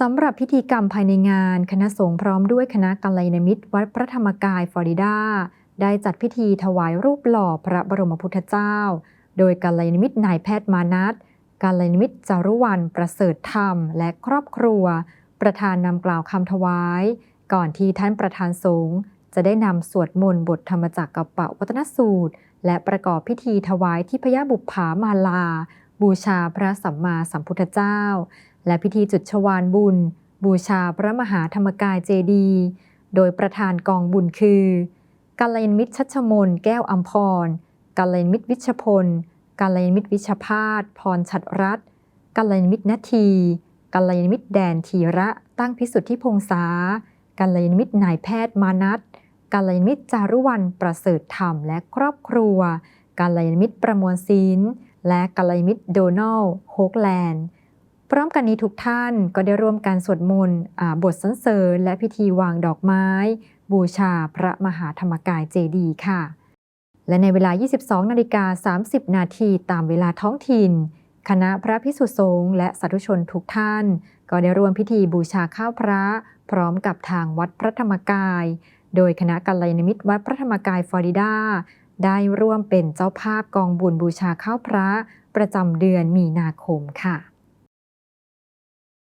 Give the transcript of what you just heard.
สำหรับพิธีกรรมภายในงาน คณะสงฆ์พร้อมด้วยคณะกัลยาณมิตร วัดพระธรรมกายฟลอริดา ได้จัดพิธีถวายรูปหล่อพระบรมพุทธเจ้า โดยกัลยาณมิตรนายแพทย์มานัทกัลยาณมิตรจารุวรรณประเสริฐธรรม และครอบครัว ประธานนำกล่าวคำถวาย ก่อนที่ท่านประธานสงฆ์จะได้นำสวดมนต์บทธรรมจักรกับปะวัตนสูตร และประกอบพิธีถวายที่พยาบุปผามาลา บูชาพระสัมมาสัมพุทธเจ้า และพิธีจุดชวานบุญ บูชาพระมหาธรรมกายเจดี โดยประธานกองบุญคือกัลยาณมิตรชัชมนแก้วอัมพรกัลยาณมิตรวิชพลกัลยาณมิตรวิชพาสพรชัดรัตกัลยาณมิตรนาทีกัลยาณมิตรแดนทีระตั้งพิสุทธิพงษากัลยาณมิตรนายแพทย์มานัทกัลยาณมิตรจารุวรรณประเสริฐธรรมและครอบครัวกัลยาณมิตรประมวลศิลป์และกัลยาณมิตรโดนัลโฮกแลนด์ พร้อมกันนี้ทุกท่านก็ได้ร่วมการสวดมนต์บทสรรเสริญและพิธีวางดอกไม้ บูชาพระมหาธรรมกายเจดีย์ค่ะ และในเวลา 22 นาฬิกา 30 นาทีตามเวลาท้องถิ่น คณะพระพิสุสงฆ์และสาธุชนทุกท่าน ก็ได้ร่วมพิธีบูชาข้าวพระ พร้อมกับทางวัดพระธรรมกาย โดยคณะกัลยาณมิตรวัดพระธรรมกายฟลอริดาได้ร่วมเป็นเจ้าภาพกองบุญบูชาข้าวพระ ประจำเดือนมีนาคมค่ะ